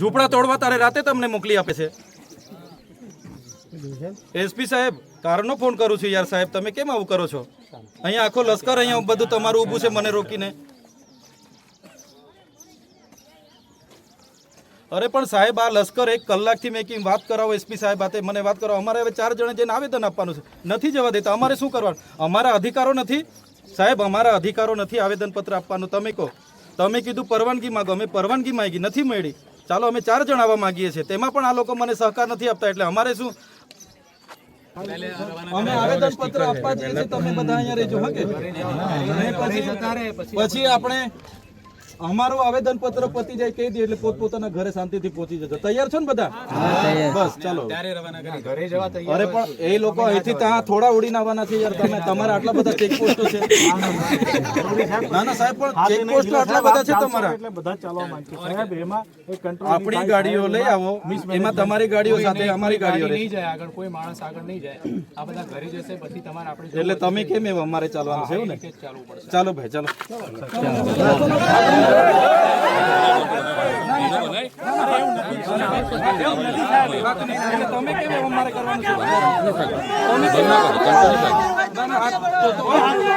ઝૂંપડા તોડવા તારે રાતે તમને મોકલી આપે છે. એસપી સાહેબ, કારનો ફોન કરું છું યાર સાહેબ, તમે કેમ આવું કરો છો? અહીંયા આખો લશ્કર અહીંયા બધું તમારું ઊભું છે મને રોકીને. અરે પણ સાહેબ, આ લશ્કર એક કલાકથી મેં વાત કરાવો, એસપી સાહેબ હાથે મને વાત કરો અમારે હવે ચાર જણે જઈને આવેદન આપવાનું છે, નથી જવા દેતા. અમારે શું કરવાનું? અમારા અધિકારો નથી. સાહેબ, અમારા અધિકારો નથી આવેદનપત્ર આપવાનું. તમે કહો. તમે કીધું પરવાનગી માંગો. અમે પરવાનગી માંગી, નથી મળી. ચાલો, અમે ચાર જણ આવવા માંગીએ છીએ. તેમાં પણ આ લોકો મને સહકાર નથી આપતા, એટલે અમારે શું? અમે આવેદનપત્ર આપવા જઈએ તમે બધા અહીંયા રહેજો, હા કે? પછી પછી આપણે અમારું આવેદન પત્ર પતી જાય કહી દે એટલે પોતપોતાના ઘરે શાંતિથી પહોંચી જજો. તૈયાર છો ને બધા? બસ ચાલો. અરે પણ એ લોકો અહીંથી ત્યાં થોડા ઉડીને આવવાના છે યાર તમે તમારા આટલા બધા ચેકપોસ્ટો છે. ના ના સાહેબ પણ ચેકપોસ્ટો આટલા બધા છે તમારા. એટલે બધા ચાલવા માંગે છે સાહેબ એમાં એક કંટ્રોલ આપણી ગાડીઓ લઈ આવો. એમાં તમારી ગાડીઓ સાથે અમારી ગાડીઓ નહીં જાય આગળ કોઈ માણસ આગળ નહીં જાય. આ બધા ઘરે જશે પછી તમારે આપણે એટલે તમે કેમ એવું? અમારે ચાલવાનું છે એવું ને? ચાલવું પડશે. ચાલો ભાઈ ચાલો. તમે કેમ એવું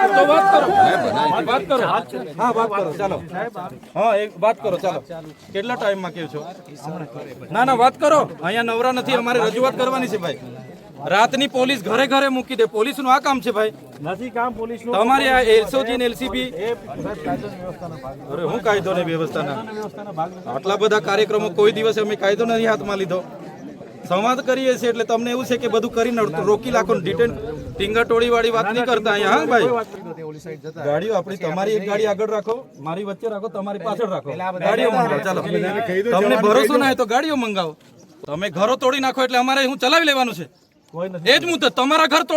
તો વાત કરો વાત કરો હા વાત કરો ચાલો હા એક વાત કરો ચાલો કેટલા ટાઈમમાં કેવું છો ના ના, વાત કરો. અહીંયા નવરા નથી, અમારે રજૂઆત કરવાની છે, ભાઈ. રાતની પોલીસ ઘરે ઘરે મૂકી દે. પોલીસનું આ કામ છે ભાઈ? નથી કામ પોલીસનું તમારી આ એલસોજી ને એલસીબી. અરે હું કાયદો ને વ્યવસ્થાના? આટલા બધા કાર્યક્રમો કોઈ દિવસે અમે કાયદો નથી હાથમાં લીધો. સંવાદ કરીએ છીએ એટલે તમને એવું છે કે બધું કરીને રોકી લાખો ડિટેન ટીંગાટોળી વાળી વાત નહીં કરતા અહીંયા હા ભાઈ ગાડીઓ આપણી તમારી એક ગાડી આગળ રાખો મારી વચ્ચે રાખો તમારી પાછળ રાખો. ગાડીઓ મંગાવો ચાલો. તમને ભરોસો ના હોય તો ગાડીઓ મંગાવો. તમે ઘરો તોડી નાખો એટલે અમારે હું ચલાવી લેવાનું છે. કોઈ નથી એ જ મુદ્દો. તમારા ઘર તોડી